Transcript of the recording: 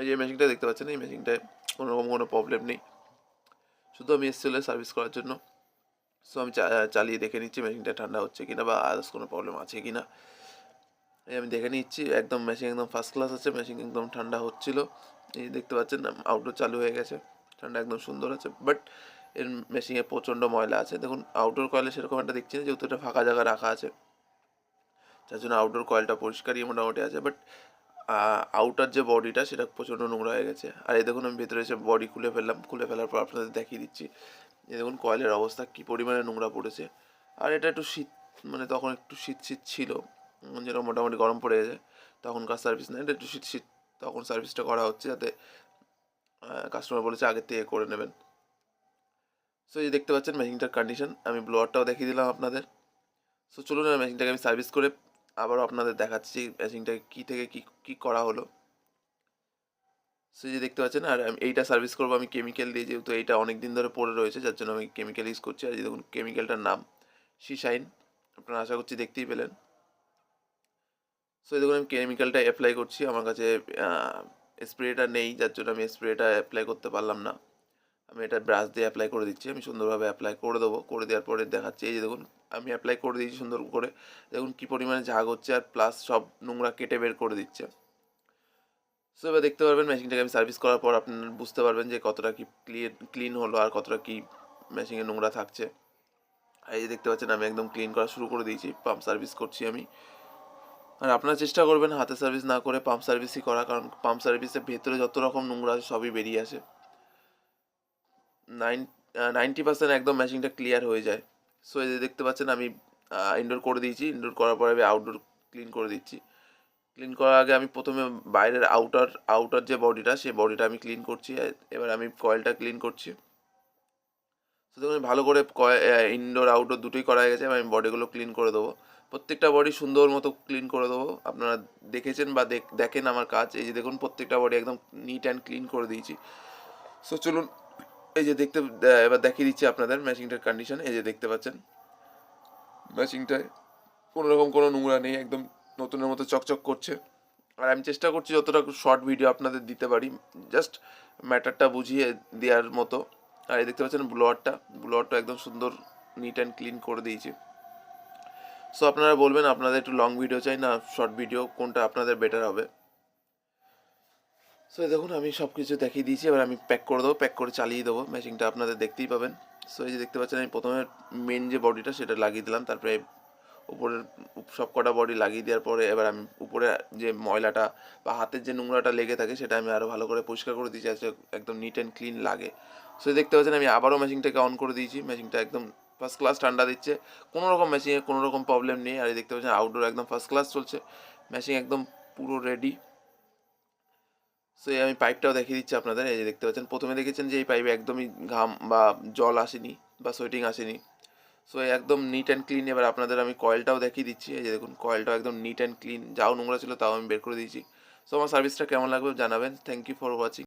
এই যে মেশিনটা দেখতে পাচ্ছেন, এই মেশিনটায় কোনো রকম কোনো প্রবলেম নেই। শুধু আমি এসেছিল সার্ভিস করার জন্য। সো আমি চালিয়ে দেখে নিচ্ছি মেশিনটা ঠান্ডা হচ্ছে কিনা বা আদার্স কোনো প্রবলেম আছে কিনা। এই আমি দেখে নিচ্ছি, একদম মেশিন একদম ফার্স্ট ক্লাস আছে মেশিন একদম ঠান্ডা হচ্ছিল। এই দেখতে পাচ্ছেন আউটডোর চালু হয়ে গেছে। ঠান্ডা একদম সুন্দর আছে বাট এর মেশিনে প্রচণ্ড ময়লা আছে। দেখুন আউটডোর কয়েলে সেরকম একটা দেখছি না, যেহেতু এটা ফাঁকা জায়গা রাখা আছে। যার জন্য আউটডোর কয়েলটা পরিষ্কারই মোটামুটি আছে বাট আউটার যে বডিটা সেটা প্রচণ্ড নোংরা হয়ে গেছে। আর এই দেখুন, আমি ভেতরে এসে বডি খুলে ফেললাম। খুলে ফেলার পর আপনাদের দেখিয়ে দিচ্ছি। এই দেখুন কয়েলের অবস্থা কী পরিমাণে নোংরা পড়েছে। আর এটা একটু শীত মানে তখন একটু শীত শীত ছিল। যেটা মোটামুটি গরম পড়ে গেছে, তখনকার সার্ভিস না এটা একটু শীত শীত, তখন সার্ভিসটা করা হচ্ছে যাতে কাস্টমার বলেছে আগের থেকে করে নেবেন। সো এই দেখতে পাচ্ছেন মেশিনটার কন্ডিশন আমি ব্লোয়ারটাও দেখিয়ে দিলাম আপনাদের। সো চলুন মেশিনটাকে আমি সার্ভিস করে আবারও আপনাদের দেখাচ্ছি মেশিনটাকে কী থেকে কী কী করা হলো। সো যে দেখতে পাচ্ছেন, আর এইটা সার্ভিস করব আমি কেমিক্যাল দিয়ে, যেহেতু এইটা অনেক দিন ধরে পড়ে রয়েছে, যার জন্য আমি কেমিক্যাল ইউজ করছি। আর এই দেখুন কেমিক্যালটার নাম সিশাইন আপনারা আশা করছি দেখতেই পেলেন। সো দেখুন, আমি কেমিক্যালটা অ্যাপ্লাই করছি। আমার কাছে স্প্রেটা নেই, যার জন্য আমি স্প্রেটা অ্যাপ্লাই করতে পারলাম না। আমি এটা ব্রাশ দিয়ে অ্যাপ্লাই করে দিচ্ছি। আমি সুন্দরভাবে অ্যাপ্লাই করে দেবো। করে দেওয়ার পরে দেখাচ্ছি, এই যে দেখুন, আমি অ্যাপ্লাই করে দিয়েছি সুন্দর করে। দেখুন কী পরিমাণে ঝাগ হচ্ছে আর প্লাস সব নোংরা কেটে বের করে দিচ্ছে। সো এবার দেখতে পারবেন মেশিনটাকে আমি সার্ভিস করার পর আপনারা বুঝতে পারবেন যে কতটা কি ক্লিন ক্লিন হলো আর কতটা কি মেশিনে নোংরা থাকছে। এই যে দেখতে পাচ্ছেন, আমি একদম ক্লিন করা শুরু করে দিয়েছি পাম্প সার্ভিস করছি আমি। আর আপনারা চেষ্টা করবেন হাতে সার্ভিস না করে পাম্প সার্ভিসই করা, কারণ পাম্প সার্ভিসের ভেতরে যত রকম নোংরা আছে সবই বেরিয়ে আসে। নাইন নাইনটি পার্সেন্ট একদম মেশিনটা ক্লিয়ার হয়ে যায়। সো এই যে দেখতে পাচ্ছেন, আমি ইনডোর করে দিয়েছি। ইনডোর করার পরে আমি আউটডোর ক্লিন করে দিচ্ছি। ক্লিন করার আগে আমি প্রথমে বাইরের আউটার আউটার যে বডিটা সেই বডিটা আমি ক্লিন করছি। এবার আমি কয়েলটা ক্লিন করছি। তো দেখুন ভালো করে ইনডোর আউটডোর দুটোই করা হয়ে গেছে। আমি বডিগুলো ক্লিন করে দেবো। প্রত্যেকটা বডি সুন্দর মতো ক্লিন করে দেবো। আপনারা দেখেছেন বা দেখ- দেখেন আমার কাজ। এই যে দেখুন, প্রত্যেকটা বডি একদম নিট অ্যান্ড ক্লিন করে দিয়েছি। সো চলুন এই যে দেখতে এবার দেখিয়ে দিচ্ছি আপনাদের ম্যাচিংটার কন্ডিশন এই যে দেখতে পাচ্ছেন, ম্যাচিংটায় কোনো রকম কোনো নোংরা নেই, একদম নতুনের মতো চকচক করছে। আর আমি চেষ্টা করছি যতটা শর্ট ভিডিও আপনাদের দিতে পারি জাস্ট ম্যাটারটা বুঝিয়ে দেওয়ার মতো। আর এই দেখতে পাচ্ছেন ব্লোয়ারটা ব্লোয়ারটা একদম সুন্দর নিট অ্যান্ড ক্লিন করে দিয়েছি। সো আপনারা বলবেন, আপনাদের একটু লং ভিডিও চাই না শর্ট ভিডিও কোনটা আপনাদের বেটার হবে? সো দেখুন, আমি সব কিছু দেখিয়ে দিয়েছি। এবার আমি প্যাক করে দেবো প্যাক করে চালিয়ে দেবো। মেশিনটা আপনাদের দেখতেই পাবেন। সো এই যে দেখতে পাচ্ছেন, আমি প্রথমে মেন যে বডিটা সেটা লাগিয়ে দিলাম। তারপরে উপরের সব কটা বডি লাগিয়ে দেওয়ার পরে এবার আমি উপরে যে ময়লাটা বা হাতের যে নোংরাটা লেগে থাকে, সেটা আমি আরও ভালো করে পরিষ্কার করে দিয়েছি, যাতে একদম নিট অ্যান্ড ক্লিন লাগে। সো দেখতে পাচ্ছেন, আমি আবারও মেশিনটাকে অন করে দিয়েছি। মেশিনটা একদম ফার্স্ট ক্লাস ঠান্ডা দিচ্ছে। কোনো রকম মেশিনে কোনো রকম প্রবলেম নেই। আর দেখতে পাচ্ছেন আউটডোর একদম ফার্স্ট ক্লাস চলছে। মেশিন একদম পুরো রেডি সো আমি পাইপটাও দেখিয়ে দিচ্ছি আপনাদের। এই যে দেখতে পাচ্ছেন, প্রথমে দেখেছেন যে এই পাইপে একদমই ঘাম বা জল আসেনি বা সোয়েটিং আসেনি। সো একদম নিট অ্যান্ড ক্লিন এবার আপনাদের আমি কয়েলটাও দেখিয়ে দিচ্ছি। এই যে দেখুন কয়েলটাও একদম নিট অ্যান্ড ক্লিন যাও নোংরা ছিল তাও আমি বের করে দিয়েছি। সো আমার সার্ভিসটা কেমন লাগবে জানাবেন। Thank you for watching